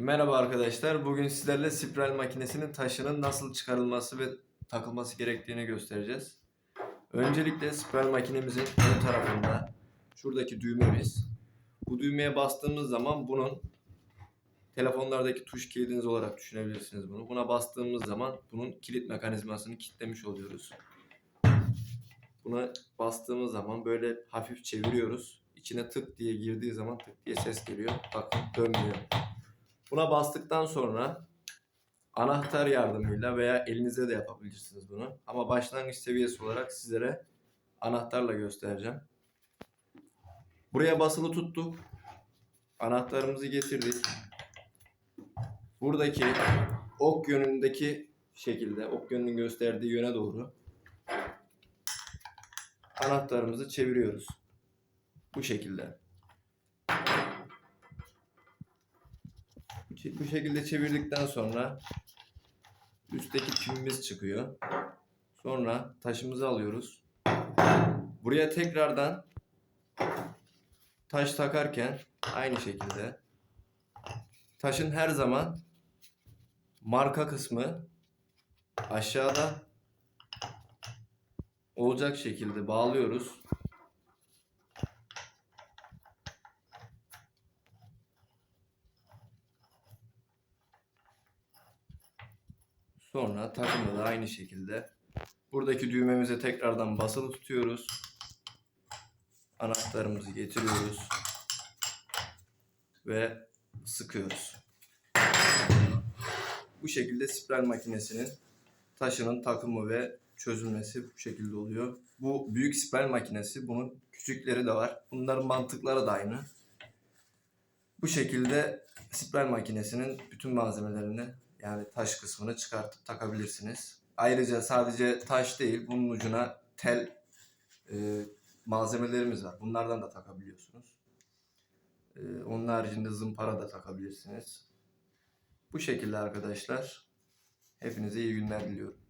Merhaba arkadaşlar. Bugün sizlerle spiral makinesinin taşının nasıl çıkarılması ve takılması gerektiğini göstereceğiz. Öncelikle spiral makinemizin ön tarafında şuradaki düğmemiz. Bu düğmeye bastığımız zaman bunun telefonlardaki tuş kilidiniz olarak düşünebilirsiniz bunu. Buna bastığımız zaman bunun kilit mekanizmasını kilitlemiş oluyoruz. Buna bastığımız zaman böyle hafif çeviriyoruz. İçine tık diye girdiği zaman tık diye ses geliyor. Bakın dönmüyor. Buna bastıktan sonra anahtar yardımıyla veya elinize de yapabilirsiniz bunu. Ama başlangıç seviyesi olarak sizlere anahtarla göstereceğim. Buraya basılı tuttuk. Anahtarımızı getirdik. Buradaki ok yönündeki şekilde, ok yönünün gösterdiği yöne doğru anahtarımızı çeviriyoruz. Bu şekilde. Bu şekilde çevirdikten sonra üstteki pimimiz çıkıyor. Sonra taşımızı alıyoruz. Buraya tekrardan taş takarken aynı şekilde taşın her zaman marka kısmı aşağıda olacak şekilde bağlıyoruz. Sonra takımda da aynı şekilde buradaki düğmemize tekrardan basılı tutuyoruz. Anahtarımızı getiriyoruz. Ve sıkıyoruz. Bu şekilde spiral makinesinin taşının takımı ve çözülmesi bu şekilde oluyor. Bu büyük spiral makinesi. Bunun küçükleri de var. Bunların mantıkları da aynı. Bu şekilde spiral makinesinin bütün malzemelerini yani taş kısmını çıkartıp takabilirsiniz. Ayrıca sadece taş değil bunun ucuna tel e, malzemelerimiz var. Bunlardan da takabiliyorsunuz. E, onun haricinde zımpara da takabilirsiniz. Bu şekilde arkadaşlar. Hepinize iyi günler diliyorum.